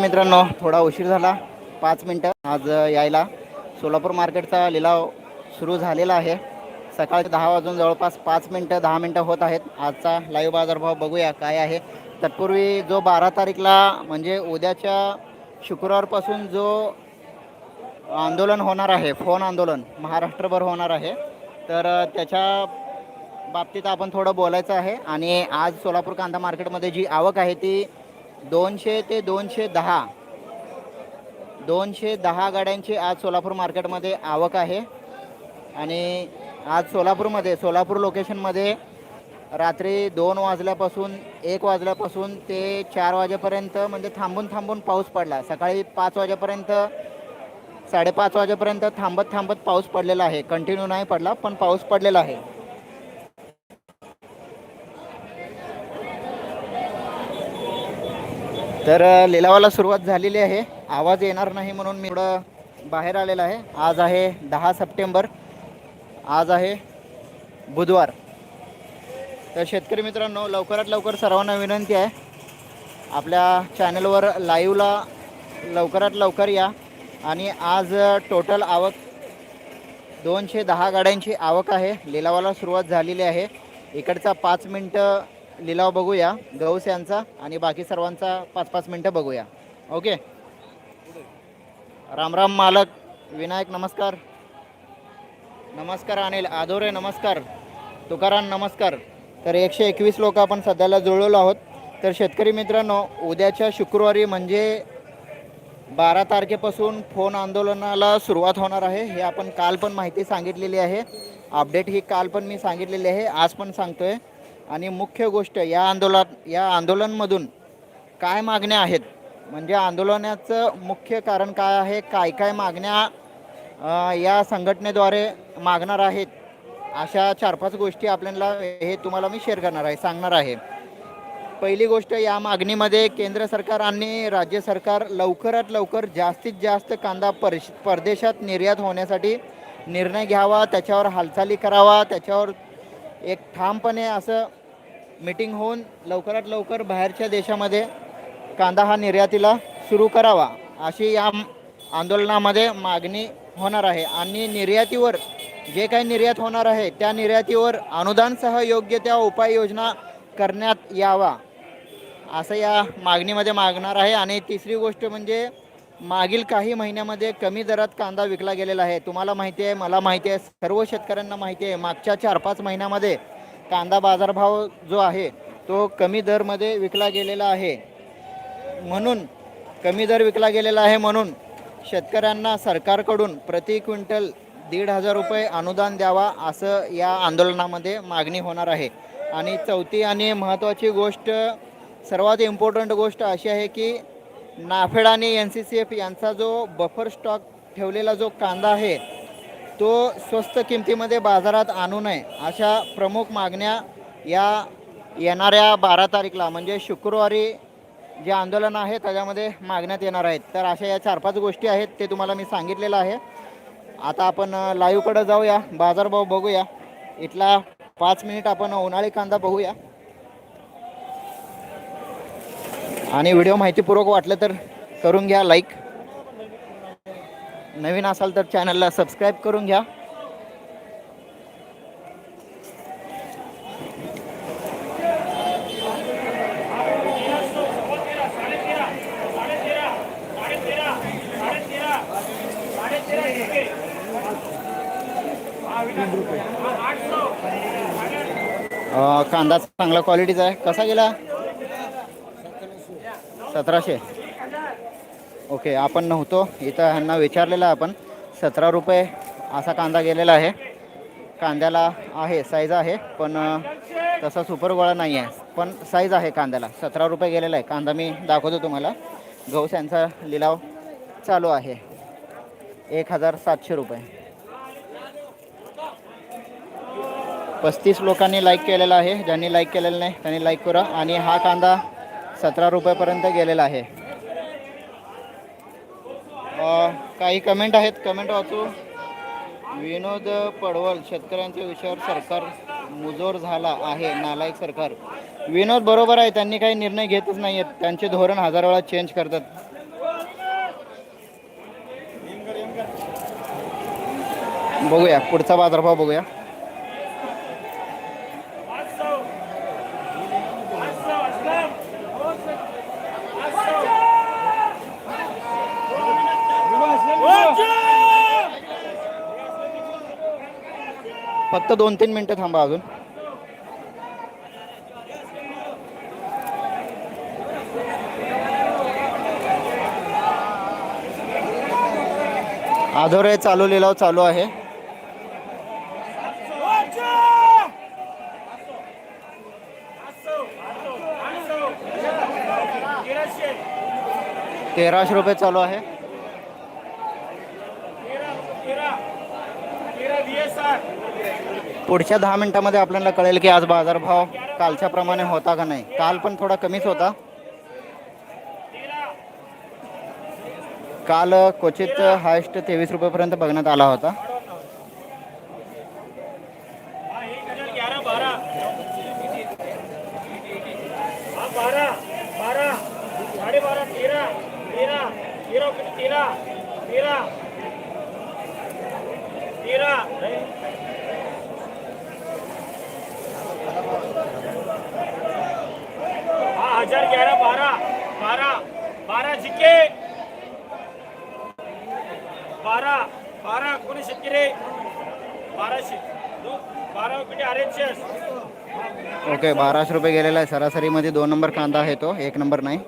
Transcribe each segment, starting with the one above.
मित्रांनो थोडा उशीर झाला. पाच मिनटं आज यायला. सोलापूर मार्केटचा लिलाव सुरू झालेला आहे. सकाळचे दहा वाजून जवळपास पाच मिनटं दहा मिनटं होत आहेत. आजचा लाईव्ह बाजारभाव बघूया काय आहे. तत्पूर्वी जो बारा तारीखला म्हणजे उद्याच्या शुक्रवारपासून जो आंदोलन होणार आहे फोन आंदोलन महाराष्ट्रभर होणार आहे तर त्याच्या बाबतीत आपण थोडं बोलायचं आहे. आणि आज सोलापूर कांदा मार्केटमध्ये जी आवक आहे ती दोनशे ते दोनशे दहा. दोनशे दहा गाड्यांची आज सोलापूर मार्केटमध्ये आवक आहे. आणि आज सोलापूरमध्ये सोलापूर लोकेशनमध्ये रात्री दोन वाजल्यापासून एक वाजल्यापासून ते चार वाजेपर्यंत म्हणजे थांबून थांबून पाऊस पडला. सकाळी पाच वाजेपर्यंत साडेपाच वाजेपर्यंत थांबत थांबत पाऊस पडलेला आहे. कंटिन्यू नाही पडला पण पाऊस पडलेला आहे. तर लिलावाला सुरुवात झालेली आहे. आवाज येणार नाही म्हणून मी थोडं बाहेर आलेला आहे. आज आहे दहा सप्टेंबर. आज आहे बुधवार. तर शेतकरी मित्रांनो लवकरात लवकर सर्वांना विनंती आहे. आपल्या चॅनलवर लाईव्हला लवकरात लवकर या. आणि आज टोटल आवक दोनशे दहा गाड्यांची आवक आहे. लिलावाला सुरुवात झालेली आहे. इकडचा पाच मिनटं लिलाव बघूया. गौस यांचा आणि बाकी सर्वांचा पाच पाच मिनटं बघूया. ओके रामराम मालक विनायक नमस्कार. नमस्कार अनिल आदोरे नमस्कार. तुकाराम नमस्कार. तर एकशे एकवीस लोक आपण सध्याला जुळलेलो आहोत. तर शेतकरी मित्रांनो उद्याच्या शुक्रवारी म्हणजे बारा तारखेपासून फोन आंदोलनाला सुरुवात होणार आहे. हे आपण काल पण माहिती सांगितलेली आहे. अपडेट ही काल पण मी सांगितलेली आहे. आज पण सांगतो आहे आणि मुख्य गोष्ट या आंदोलन या आंदोलनमधून काय मागण्या आहेत? म्हणजे आंदोलनाचं मुख्य कारण काय आहे? काय काय मागण्या या संघटनेद्वारे मागणार आहेत? अशा चार पाच गोष्टी आपल्याला हे तुम्हाला मी शेअर करणार आहे सांगणार आहे. पहिली गोष्ट या मागणीमध्ये केंद्र सरकार आणि राज्य सरकार लवकरात लवकर जास्तीत जास्त कांदा परश परदेशात निर्यात होण्यासाठी निर्णय घ्यावा त्याच्यावर हालचाली करावा त्याच्यावर एक ठामपणे असं मीटिंग होऊन लवकरात लवकर बाहेरच्या देशामध्ये कांदा हा निर्यातीला सुरू करावा अशी या आंदोलनामध्ये मागणी होणार आहे. आणि निर्यातीवर जे काही निर्यात होणार आहे त्या निर्यातीवर अनुदानसह योग्य त्या उपाययोजना करण्यात यावा असं या मागणीमध्ये मागणार आहे. आणि तिसरी गोष्ट म्हणजे मागील काही महिन्यामध्ये कमी दरात कांदा विकला गेलेला आहे. तुम्हाला माहिती आहे मला माहिती आहे सर्व शेतकऱ्यांना माहिती आहे मागच्या चार पाच महिन्यामध्ये कांदा बाजारभाव जो आहे तो कमी दरमध्ये विकला गेलेला आहे. म्हणून कमी दर विकला गेलेला आहे म्हणून शेतकऱ्यांना सरकारकडून प्रति क्विंटल दीड हजार रुपये अनुदान द्यावा असं या आंदोलनामध्ये मागणी होणार आहे. आणि चौथी आणि महत्त्वाची गोष्ट सर्वात इम्पॉर्टंट गोष्ट अशी आहे की नाफेड आणि एन सी सी एफ यांचा जो बफर स्टॉक ठेवलेला जो कांदा आहे तो स्वस्त किमतीमध्ये बाजारात आणू नये अशा प्रमुख मागण्या या येणाऱ्या बारा तारीखला म्हणजे शुक्रवारी जे आंदोलन आहे त्याच्यामध्ये मागण्यात येणार आहेत. तर अशा या चार पाच गोष्टी आहेत ते तुम्हाला मी सांगितलेलं आहे. आता आपण लाईव्हकडं जाऊया बाजारभाव बघूया. इथला पाच मिनिट आपण उन्हाळी कांदा बघूया. आणि व्हिडिओ माहितीपूर्वक वाटलं तर करून घ्या लाईक नवीन असाल तर चॅनलला सबस्क्राईब करून घ्या. कांदा चांगला क्वालिटीचा आहे. कसा गेला? सतराशे. ओके आपण नव्हतो. इथं ह्यांना विचारलेलं आहे आपण. सतरा रुपये असा कांदा गेलेला आहे. कांद्याला आहे साईज आहे पण तसा सुपर गोळा नाही आहे. पण साईज आहे कांद्याला. सतरा रुपये गेलेला आहे. कांदा मी दाखवतो तुम्हाला. गौस यांचा लिलाव चालू आहे. एक हजार सातशे रुपये. पस्तीस लोकांनी लाईक केलेला आहे. ज्यांनी लाईक केलेलं नाही त्यांनी लाईक करा. आणि हा कांदा सतरा रुपयापर्यंत गेलेला आहे. काही कमेंट आहेत? कमेंट वाचू. विनोद पडवल शेतकऱ्यांच्या विषयावर सरकार मुजोर झाला आहे नालायक सरकार. विनोद बरोबर आहे त्यांनी काही निर्णय घेतच नाही आहेत त्यांचे धोरण हजार वेळा चेंज करतात. बघूया पुढचा बाजारभाव बघूया. फक्त दोन तीन मिनटं थांबा अजून आधोरे चालू लिलाव चालू आहे तेराशे रुपये चालू आहे पुढच्या दहा मिनिटामध्ये आपल्याला कळेल की आज बाजारभाव कालच्या प्रमाणे होता का नाही. काल पण थोडा कमीच होता. काल क्वचित हायस्ट तेवीस रुपयेपर्यंत बघण्यात आला होता बारा बारा साडेबारा तेरा तेरा तेरा किती तेरा तेरा तेरा हा हजार ग्यारह बारा बारा बारा जिके बारा बारा कोणी शेतकरी बाराशे. बारा किती आरेचेस ओके बाराशे रुपये गेलेला आहे सरासरीमध्ये दोन नंबर कांदा आहे तो एक नंबर नाही.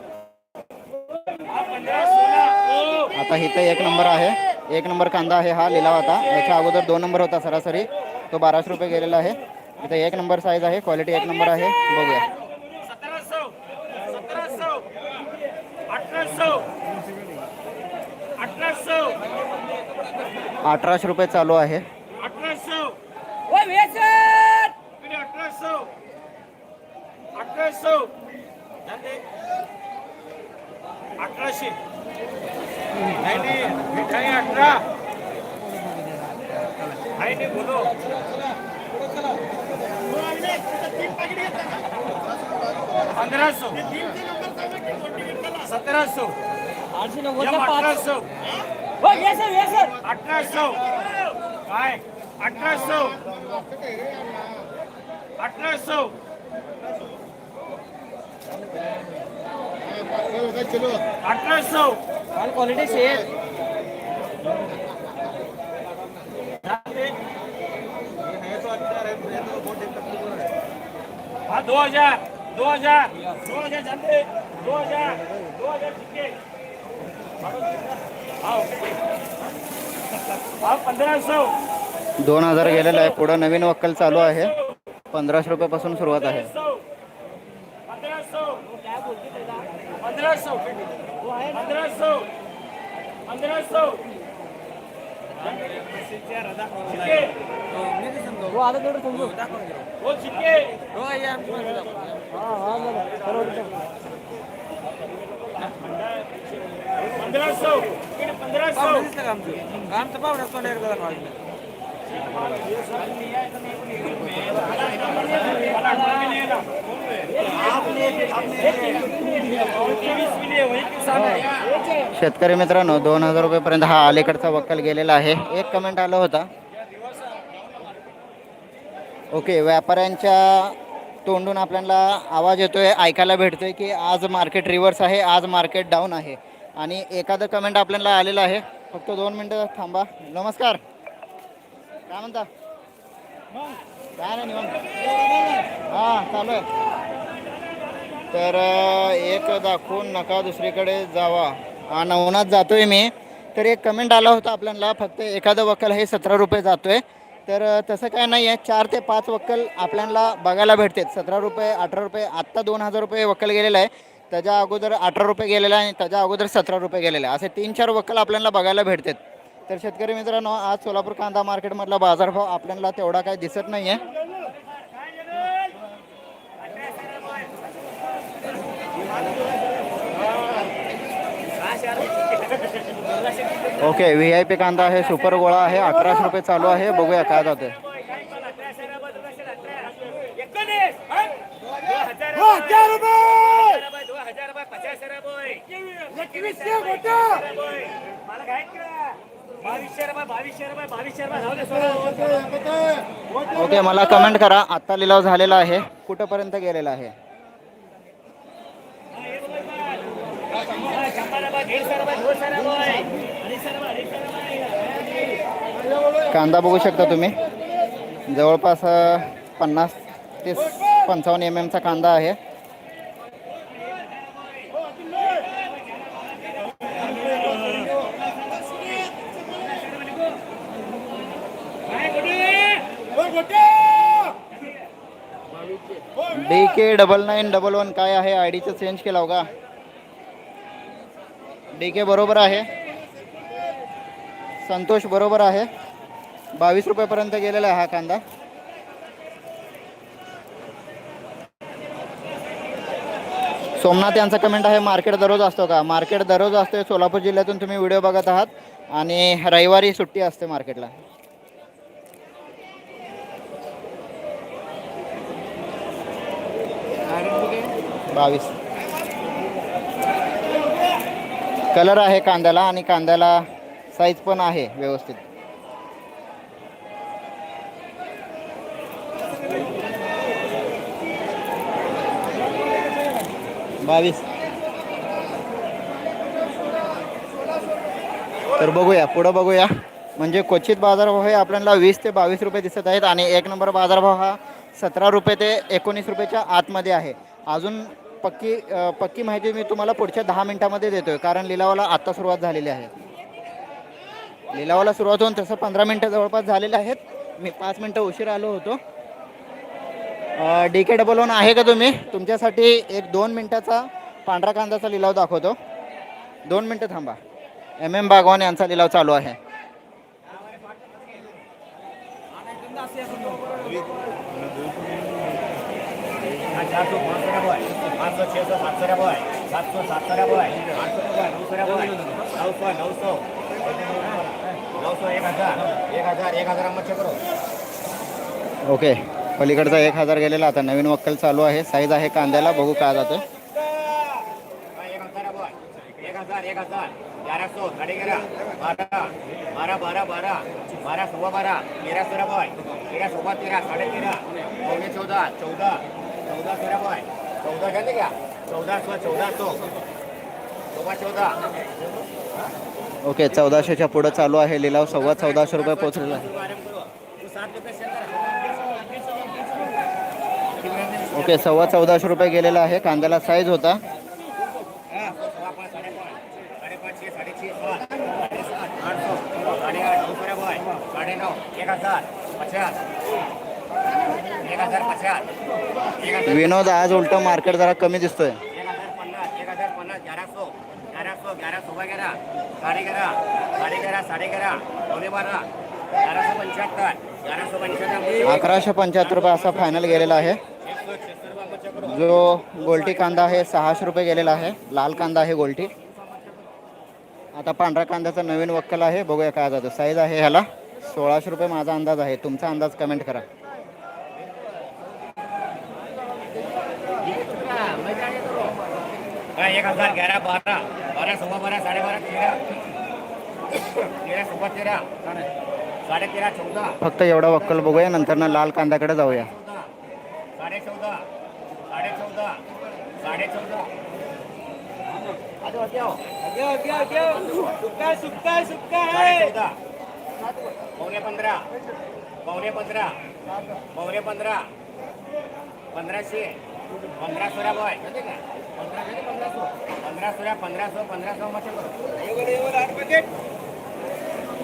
आता इथं एक नंबर आहे. एक नंबर कांदा आहे हा लिलाव आता. याच्या अगोदर दोन नंबर होता सरासरी. तो बाराशे रुपये गेलेला आहे. इथं एक नंबर साईज आहे. क्वालिटी एक नंबर आहे. बघूया. सतरा सौ सतरा सौ अठरा सौ अठरा सौ अठराशे रुपये चालू आहे. अठरा सौ किती? अठरा सौ अठरा सौ जाते. अठराशे. नाही नाही. मिठाई अठरा. आहे नाही बोलो. पंधरा सौ सतरा सौ अठरा सौ अठरा सौ काय अठरा सौ अठरा सौ अठरा सौ क्वालिटी सेल हाँ दो हजार. दो हजार. दो हजार जानते दो हजार. दो हजार ठीक सौ दोन हजार गेलेला आहे. पुढं नवीन वक्कल चालू आहे. पंधराशे रुपयापासून सुरुवात आहे. सौ आमचं शेतकरी मित्रांनो दोन हजार रुपयेपर्यंत हा अलीकडचा वक्कल गेलेला आहे. एक कमेंट आला होता. ओके व्यापाऱ्यांच्या तोंडून आपल्याला आवाज येतोय ऐकायला भेटतोय की आज मार्केट रिव्हर्स आहे आज मार्केट डाऊन आहे. आणि एखादं कमेंट आपल्याला आलेलं आहे. फक्त दोन मिनटं थांबा. नमस्कार. काय म्हणता? काय नाही निवांत. हां चालू आहे. तर एक दाखवून नका दुसरीकडे जावा. हा नवनाथ जातोय मी. तर एक कमेंट आला होता आपल्याला. फक्त एखादं वक्कल हे सतरा रुपये जातोय. तर तसं काय नाही आहे. चार ते पाच वक्कल आपल्याला बघायला भेटतात. सतरा रुपये अठरा रुपये आत्ता दोन हजार रुपये वक्कल गेलेलं आहे. त्याच्या अगोदर अठरा रुपये गेलेला आणि त्याच्या अगोदर सतरा रुपये गेलेला असे तीन चार वक्कल आपल्याला बघायला भेटतात तर शेतकरी मित्रांनो आज सोलापूर कांदा मार्केटमधला बाजारभाव आपल्याला तेवढा काही दिसत नाही आहे ओके व्ही आय पी कांदा आहे सुपर गोळा आहे अठराशे रुपये चालू आहे बघूया काय जातोय बावीसशे रुपये बावीसशे रुपये बावीसशे रुपये. जाऊ दे सोडा. ओके मला कमेंट करा. आत्ता लिलाव झालेला आहे. कुठंपर्यंत गेलेला आहे? कांदा बघू शकता तुम्ही. जवळपास पन्नास ते पंचावन्न एम एमचा कांदा आहे. D K double nine double one काय आहे? आय डीचं चेंज केला हो का डी के बरोबर आहे. संतोष बरोबर आहे. बावीस रुपयापर्यंत गेलेला आहे हा कांदा. सोमनाथ यांचा कमेंट आहे मार्केट दररोज असतो का? मार्केट दररोज असते सोलापूर जिल्ह्यातून तुम्ही व्हिडिओ बघत आहात. आणि रविवारी सुट्टी असते मार्केटला. बावीस. कलर आहे कांद्याला आणि कांद्याला साईज पण आहे व्यवस्थित. बावीस. तर बघूया पुढं बघूया. म्हणजे क्वचित बाजारभाव हे आपल्याला वीस ते बावीस रुपये दिसत आहेत आणि एक नंबर बाजारभाव हा सतरा रुपये ते एकोणीस रुपयाच्या आतमध्ये आहे. अजून पक्की पक्की माहिती मी तुम्हाला पुढच्या दहा मिनिटामध्ये देतोय. कारण लिलावाला आत्ता सुरुवात झालेली आहे. लिलावाला सुरुवात होऊन तसं पंधरा मिनटं जवळपास झालेले आहेत. मी पाच मिनटं उशीर आलो होतो. डी के डबल वन आहे का तुम्ही? तुमच्यासाठी एक दोन मिनटाचा पांढरा कांद्याचा लिलाव दाखवतो. दोन मिनटं थांबा. एम एम बागवान यांचा लिलाव चालू आहे. चार सौ पाँच सौ रुपये पाँच सौ छः सौ सात सौ रुपये सात सौ सात सौ रुपये आठ सौ रुपये नौ सौ रुपये नौ सौ नौ सौ नौ सौ एक हजार. एक हजार एक हजार मत करो. ओके. पलीकडचा एक हजार गेलेला. आता नवीन वक्कल चालू आहे. साईज आहे कांद्याला. बघू काय जातं एक हजार एक हजार. एक हजार ग्यारह सौ साढ़े ग्यारह बारह बारह बारह बारह बारह सवा बारह तेरह सौ रुपये तेरह सवा तेरह साढ़े तेरह पौने चौदह चौदह चौदह सौ रुपये चौदह कहते क्या चौदह सौ चौदह सौ सवा चौदह ओके चौदाशेच्या पुढं चालू आहे. लिलाव सव्वा चौदाशे रुपये पोहोचलेला आहे. ओके सव्वा चौदाशे रुपये गेलेला आहे. कांद्याला साईज होता. साढ़े नौ एक हजार पचास. विनोद आज उलट मार्केट जरा कमी दिसतोय. अकराशे पंच्याहत्तर रुपये असा फायनल गेलेला आहे. जो गोल्टी कांदा आहे सहाशे रुपये गेलेला आहे. लाल कांदा आहे गोल्टी. आता पांढरा कांद्याचा नवीन वक्कल आहे. बघूया काय जातो. साईज आहे ह्याला. सोळाशे रुपये माझा अंदाज आहे. तुमचा अंदाज कमेंट करा. एक हजार ग्यारह बारह। बारह सवा बारह साढ़े बारह तेरह। तेरह सवा तेरह साढ़े तेरह चौदह। फक्त एवढा वक्कल बघूया नंतर ना लाल कांद्याकडे जाऊया. चौदह साढ़े चौदह साढ़े चौदह साढ़े चौदह। आ जाओ, आ जाओ। सुक्का सुक्का सुक्का पंधरा चौदह बॉय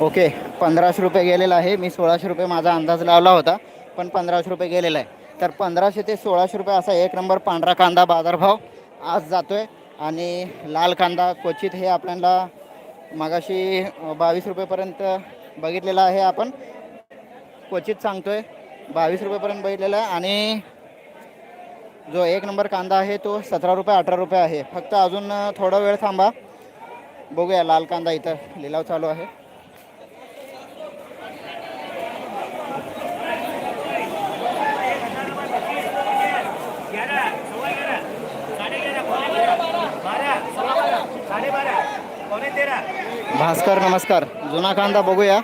ओके पंधराशे रुपये गेलेला आहे. मी सोळाशे रुपये माझा अंदाज लावला होता पण पंधराशे रुपये गेलेला आहे. तर पंधराशे ते सोळाशे रुपये असा एक नंबर पांढरा कांदा बाजारभाव आज जातोय. आणि लाल कांदा क्वचित हे आपल्याला मगाशी बावीस रुपयेपर्यंत बघितलेला आहे आपण. क्वचित सांगतोय बावीस रुपयेपर्यंत बघितलेला आहे. आणि जो एक नंबर कांदा आहे तो सतरा रुपये, अठरा रुपये आहे. फक्त अजून थोडा वेळ थांबा. बघूया लाल कांदा इथं लिलाव चालू तेरा भास्कर, नमस्कार. जुना कांदा बघूया.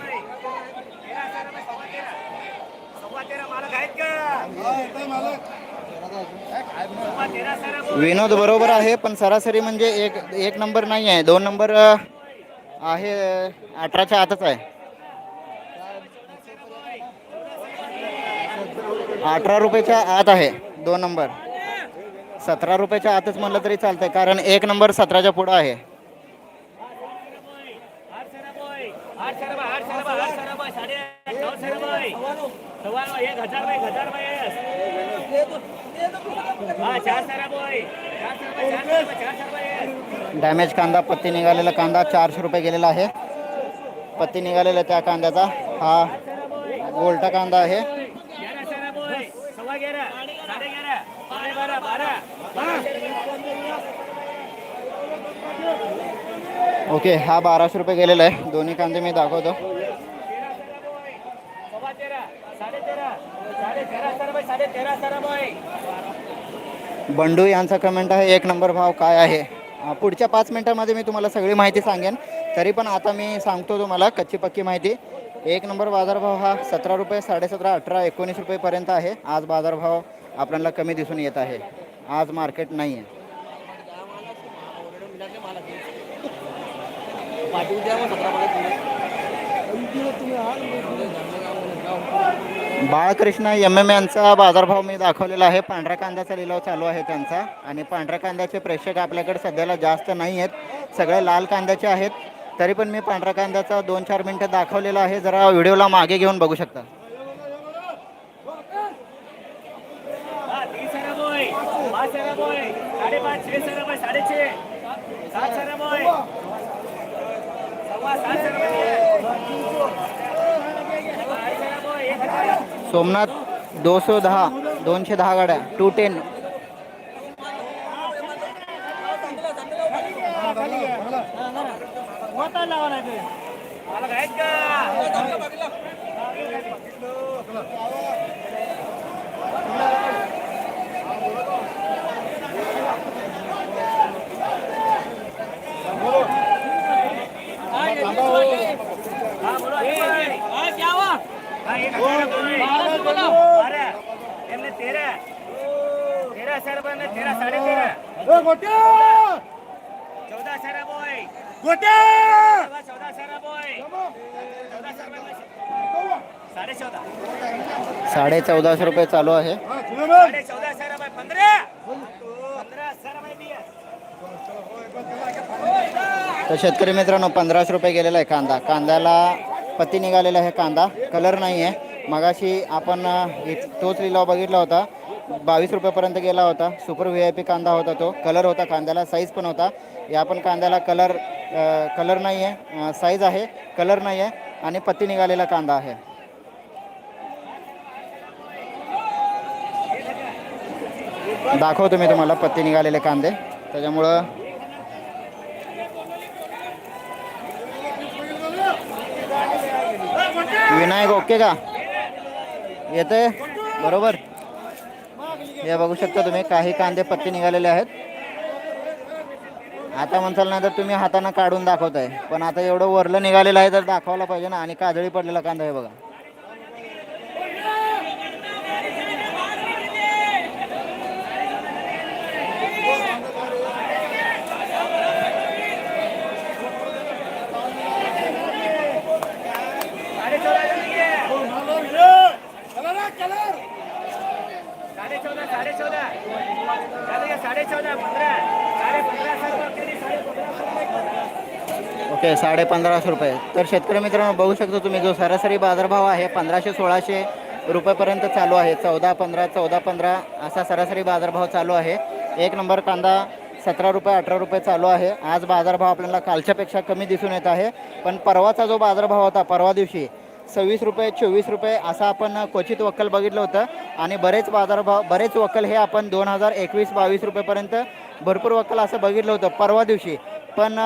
विनोद बरोबर आहे पण सरासरी म्हणजे एक एक नंबर नाही आहे. दोन नंबर आहे अठराच्या आतच आहे. अठरा रुपयाच्या आत आहे दोन नंबर. सतरा रुपयाच्या आतच म्हणलं तरी चालतंय कारण एक नंबर सतराच्या पुढं आहे. डॅमेज कांदा, पत्ती निघालेला कांदा, चारशे रुपये गेलेला आहे. पत्ती निघालेला त्या कांद्याचा. हा गोल्टा कांदा बारह ओके, हा बाराशे रुपये गेलेला आहे. दोन्ही कांदे मी दाखवतो. बंडू यांचा कमेंट आहे एक नंबर भाव काय आहे? पुढच्या पाच मिनटामध्ये मी तुम्हाला सगळी माहिती सांगेन. तरी पण आता मी सांगतो तुम्हाला कच्ची पक्की माहिती. एक नंबर बाजारभाव हा सतरा रुपये साडेसतरा अठरा एकोणीस रुपयेपर्यंत आहे. आज बाजारभाव आपल्याला कमी दिसून येत आहे. आज मार्केट नाही आहे मग सतरा बाळकृष्ण एम एम यांचा बाजारभाव मी दाखवलेला आहे. पांढऱ्या कांद्याचा लिलाव चालू आहे त्यांचा. आणि पांढऱ्या कांद्याचे प्रेक्षक आपल्याकडे सध्याला जास्त नाही आहेत. सगळे लाल कांद्याचे आहेत. तरी पण मी पांढऱ्या कांद्याचा दोन चार मिनटं दाखवलेला आहे. जरा व्हिडिओला मागे घेऊन बघू शकता. हा सोमनाथ दोनशे दहा दोनशे दहा गाड्या टू टेन मालक आहेत का हा बोलो हा एक हजार बोलो बारह एमने तेरह सर बॉय सर बॉय सर साडे चौदाशे रुपये चालू आहे. सर बॉय सर बॉय तर शेतकरी मित्रांनो पंधराशे रुपये गेलेला आहे कांदा. कांद्याला पत्ती निघालेला आहे कांदा. कलर नाही आहे मगाशी आपण तोच लिलाव बघितला होता. बावीस रुपयापर्यंत गेला होता. सुपर व्ही आय पी कांदा होता तो. कलर होता कांद्याला. साईज पण होता. या पण कांद्याला कलर कलर नाही आहे साईज आहे. कलर नाही आहे आणि पत्ती निघालेला कांदा आहे. दाखवतो मी तुम्हाला पत्ती निघालेले कांदे. त्याच्यामुळं विनायक ओके का? येते बरोबर. हे बघू शकता तुम्ही काही कांदे पत्ते निघालेले आहेत. आता म्हणसाल ना तर तुम्ही हातानं काढून दाखवताय. पण आता एवढं वरलं निघालेलं आहे तर दाखवायला पाहिजे ना. आणि काजळी पडलेला कांदा आहे बघा साढ़े चौदह करेंगे साढ़े चौदह साढ़े चौदह चलेगा साढ़े चौदह पंद्रह साढ़े पंद्रह सर बॉय साढ़े पंद्रह ओके साडे पंधराशे रुपये. तर शेतकरी मित्रांनो बघू शकता तुम्ही जो सरासरी बाजारभाव आहे पंधराशे सोळाशे रुपयेपर्यंत चालू आहे. चौदा पंधरा चौदा पंधरा असा सरासरी बाजारभाव चालू आहे. एक नंबर कांदा सतरा रुपये अठरा रुपये चालू आहे. आज बाजारभाव आपल्याला कालच्यापेक्षा कमी दिसून येत आहे. पण परवाचा जो बाजारभाव होता परवा दिवशी सव्वीस रुपये चोवीस रुपये असा आपण क्वचित वक्कल बघितलं होतं. आणि बरेच बाजारभाव बरेच वक्कल हे आपण दोन हजार एकवीस बावीस रुपयेपर्यंत भरपूर वक्कल असं बघितलं होतं परवा दिवशी. पण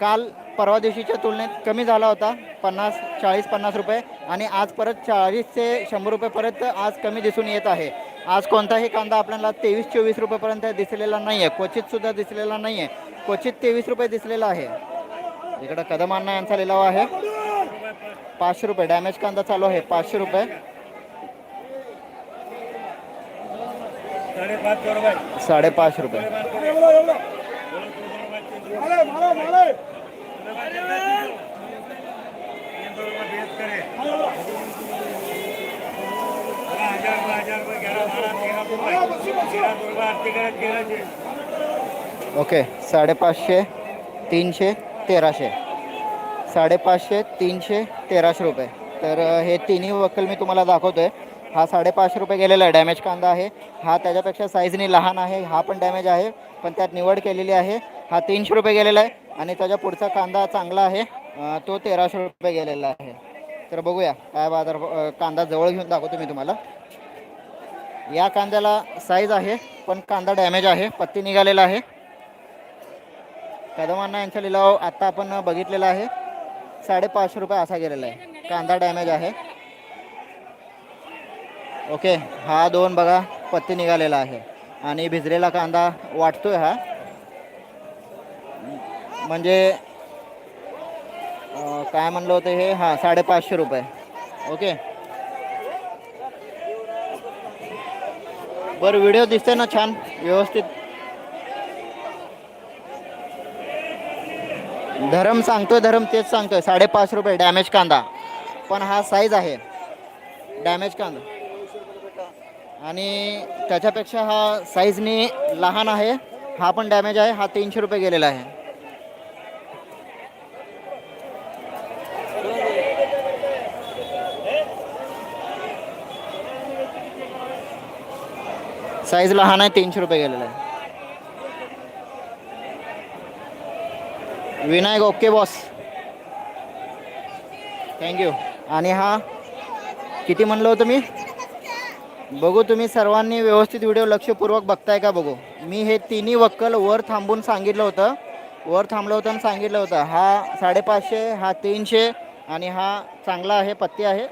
काल परवा दिवशीच्या तुलनेत कमी झाला होता पन्नास चाळीस पन्नास रुपये. आणि आज परत चाळीस ते शंभर रुपयेपर्यंत आज कमी दिसून येत आहे. आज कोणताही कांदा आपल्याला तेवीस चोवीस रुपयेपर्यंत दिसलेला नाही आहे क्वचितसुद्धा दिसलेला नाही आहे क्वचित तेवीस रुपये दिसलेला आहे. इकडं कदम यांचा लिलाव आहे. पाचशे रुपये. डॅमेज कांदा चालू आहे. पाचशे रुपये. साडेपाच रुपये. ओके साडेपाचशे तीनशे तेराशे. साडेपाचशे तीनशे तेराशे रुपये. तर हे तिन्ही वक्कल मी तुम्हाला दाखवतो आहे हा साडेपाचशे रुपये गेलेला आहे. डॅमेज कांदा आहे. हा त्याच्यापेक्षा साईजनी लहान आहे. हा पण डॅमेज आहे. पण त्यात निवड केलेली आहे. हा तीनशे रुपये गेलेला आहे. आणि त्याच्या पुढचा कांदा चांगला आहे. तो तेराशे रुपये गेलेला आहे. तर बघूया काय बाजार कांदा जवळ घेऊन दाखवतो मी तुम्हाला. या कांद्याला साईज आहे पण कांदा डॅमेज आहे. पत्ती निघालेला आहे. कदमांना यांचा लिलाव आत्ता आपण बघितलेला आहे. साडेपाचशे रुपये असा गेलेला आहे. कांदा डॅमेज आहे. ओके हा दोन बघा पत्ती निघालेला आहे. आणि भिजलेला कांदा वाटतोय हा. म्हणजे काय म्हणलं होतं हे? हां साडेपाचशे रुपये. ओके बरं व्हिडिओ दिसते ना छान? व्यवस्थित. धरम सांगतो धरम तेच सांगतोय. साडेपाच रुपये डॅमेज कांदा. पण हा साईज आहे. डॅमेज कांदा. आणि त्याच्यापेक्षा हा साईजनी लहान आहे. हा पण डॅमेज आहे. हा तीनशे रुपये गेलेला आहे. साईज लहान आहे तीनशे रुपये गेलेला आहे. Vinayak okay boss. थँक्यू आणि हा किती म्हणलं होतं मी? बघू तुम्ही सर्वांनी व्यवस्थित व्हिडिओ लक्षपूर्वक बघताय का बघू. मी हे तिन्ही वक्कल वर थांबून सांगितलं होतं. वर थांबलं होतं आणि सांगितलं होतं. हा साडेपाचशे हा तीनशे आणि हा चांगला आहे पत्ती आहे.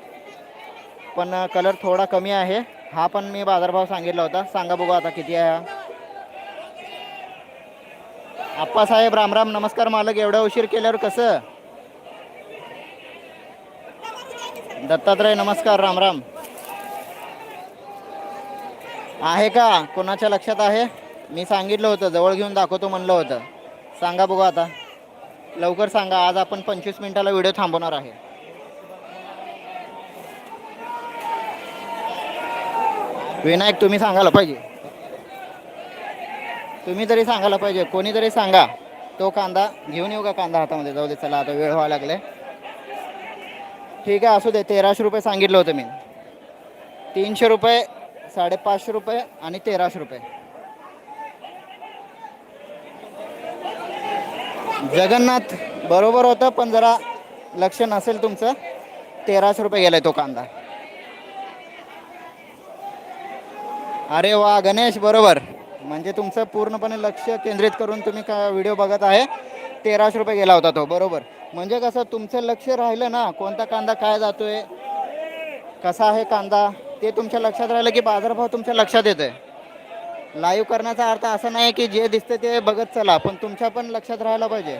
पण कलर थोडा कमी आहे. हा पण मी बाजारभाव सांगितला होता. सांगा बघू आता किती आहे हा. आप्पासाहेब रामराम नमस्कार मालक एवढा उशीर केल्यावर कसं? दत्तात्रय नमस्कार रामराम आहे का? कोणाच्या लक्षात आहे? मी सांगितलं होतं जवळ घेऊन दाखवतो म्हणलं होतं. सांगा बघू आता. लवकर सांगा आज आपण पंचवीस मिनिटाला व्हिडिओ थांबवणार आहे. विनायक तुम्ही सांगायला पाहिजे. तुम्ही तरी सांगायला पाहिजे कोणीतरी सांगा. तो कांदा घेऊन येऊ का कांदा हातामध्ये? जाऊ दे चला आता वेळ व्हायला लागले ठीक आहे असू दे तेराशे रुपये सांगितलं होतं मी. तीनशे रुपये साडेपाचशे रुपये आणि तेराशे रुपये. जगन्नाथ बरोबर होतं पण जरा लक्ष नसेल तुमचं. तेराशे रुपये गेलाय तो कांदा. अरे वा गणेश बरोबर. म्हणजे तुमचं पूर्णपणे लक्ष केंद्रित करून तुम्ही का व्हिडिओ बघत आहे? तेराशे रुपये गेला होता तो बरोबर. म्हणजे कसं तुमचं लक्ष राहिलं ना कोणता कांदा काय जातोय? कसा आहे कांदा? ते तुमच्या लक्षात राहिलं की बाजारभाव तुमच्या लक्षात येतोय. लाईव्ह करण्याचा अर्थ असा नाही की जे दिसतं ते बघत चला पण तुमच्या पण लक्षात राहायला पाहिजे.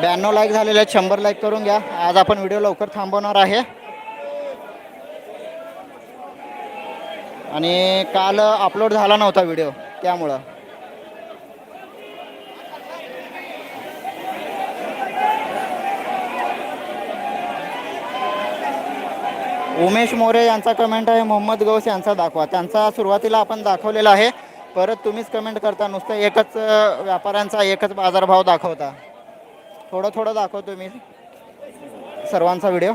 ब्याण्णव लाईक झालेले आहेत शंभर लाईक करून घ्या. आज आपण व्हिडिओ लवकर थांबवणार आहे. आणि काल अपलोड झाला नव्हता व्हिडिओ त्यामुळं. उमेश मोरे यांचा कमेंट आहे मोहम्मद गौस यांचा दाखवा. त्यांचा सुरुवातीला आपण दाखवलेला आहे परत तुम्हीच कमेंट करता नुसतं एकच व्यापाऱ्यांचा एकच बाजारभाव दाखवता. थोडं थोडं दाखवतो मी सर्वांचा व्हिडिओ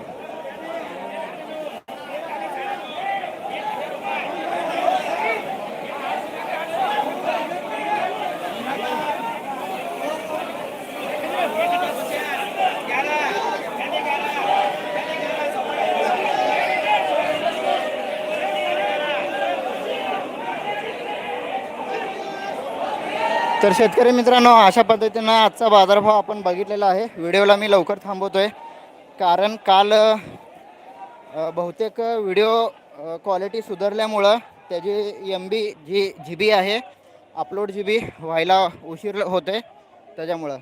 तर शेतकरी मित्रांनो अशा पद्धतीनं आजचा बाजारभाव आपण बघितलेला आहे. व्हिडिओला मी लवकर थांबवतोय. कारण काल बहुतेक व्हिडिओ क्वालिटी सुधारल्यामुळं त्याची एम बी जी जी बी आहे अपलोड जी बी व्हायला उशीर होते त्याच्यामुळं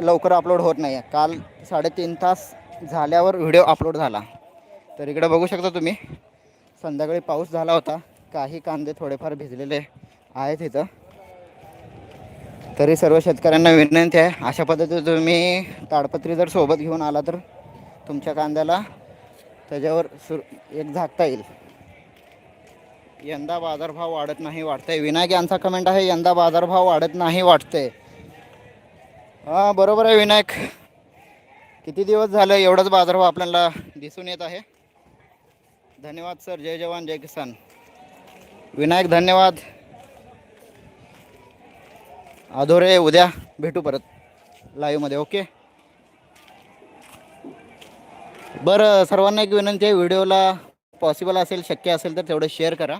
लवकर अपलोड होत नाही आहे काल साडेतीन तास झाल्यावर व्हिडिओ अपलोड झाला. तर इकडे बघू शकता तुम्ही संध्याकाळी पाऊस झाला होता. काही कांदे थोडेफार भिजलेले आहेत इथं. तरी सर्व शेतकऱ्यांना विनंती आहे. अशा पद्धतीने तुम्ही ताडपत्री जर सोबत घेऊन आला तर तुमच्या कांद्याला त्याच्यावर सुर एक झाकता येईल. यंदा बाजारभाव वाढत नाही वाटतंय. विनायक यांचा कमेंट आहे यंदा बाजारभाव वाढत नाही वाटतंय. हां बरोबर आहे विनायक. किती दिवस झालं एवढाच बाजारभाव आपल्याला दिसून येत आहे. धन्यवाद सर. जय जवान जय किसान. विनायक धन्यवाद. अधोरे उद्या भेटू परत लाईव्हमध्ये ओके बरं सर्वांना एक विनंती आहे व्हिडिओला पॉसिबल असेल शक्य असेल तर तेवढं शेअर करा.